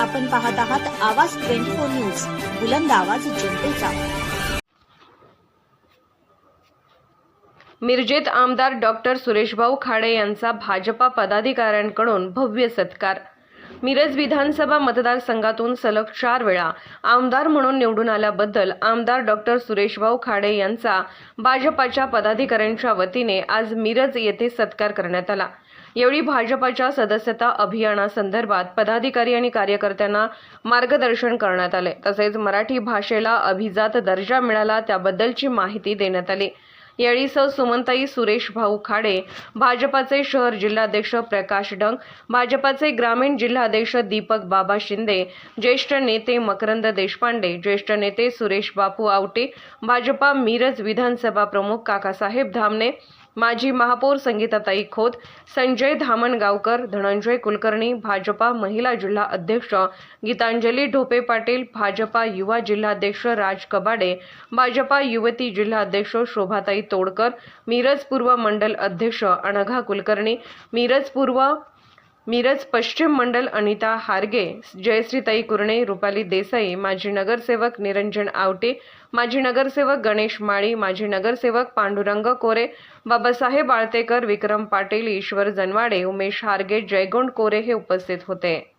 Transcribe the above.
आपण पाहत आहात आवाज ट्वेंटी फोर न्यूज बुलंद आवाज जनतेचा. मिरजेत आमदार डॉक्टर सुरेशभाऊ खाडे यांचा भाजपा पदाधिकाऱ्यांकडून भव्य सत्कार. मिरज विधानसभा मतदारसंघातून सलग चार वेळा आमदार म्हणून निवडून आल्याबद्दल आमदार डॉक्टर सुरेशभाऊ खाडे यांचा भाजपाच्या पदाधिकाऱ्यांच्या वतीने आज मिरज येथे सत्कार करण्यात आला. यावेळी भाजपाच्या सदस्यता अभियानासंदर्भात पदाधिकारी आणि कार्यकर्त्यांना मार्गदर्शन करण्यात आले. तसेच मराठी भाषेला अभिजात दर्जा मिळाला त्याबद्दलची माहिती देण्यात आली. यावेळी सौ सुमनताई सुरेश भाऊ खाडे भाजपाचे शहर जिल्हाध्यक्ष प्रकाश डंग भाजपाचे ग्रामीण जिल्हाध्यक्ष दीपक बाबा शिंदे ज्येष्ठ नेते मकरंद देशपांडे ज्येष्ठ नेते सुरेश बापू आवटे भाजपा मिरज विधानसभा प्रमुख काकासाहेब धामणे माजी महापौर संगीताताई खोत संजय धामणगावकर धनंजय कुलकर्णी भाजपा महिला जिल्हा अध्यक्ष गीतांजली ढोपे पाटील भाजपा युवा जिल्हाध्यक्ष राज कबाडे भाजपा युवती जिल्हाध्यक्ष शोभाताई तोडकर मिरज पूर्व मंडल अध्यक्ष अनघा कुलकर्णी मिरज पूर्व मिरज पश्चिम मंडल अनिता हारगे जयश्रीताई कुरणे रुपाली देसाई माजी नगरसेवक निरंजन आवटे माजी नगरसेवक गणेश माळी माजी नगरसेवक पांडुरंग कोरे बाबासाहेब आळतेकर विक्रम पाटील ईश्वर जनवाडे उमेश हारगे जयगोंड कोरे हे उपस्थित होते.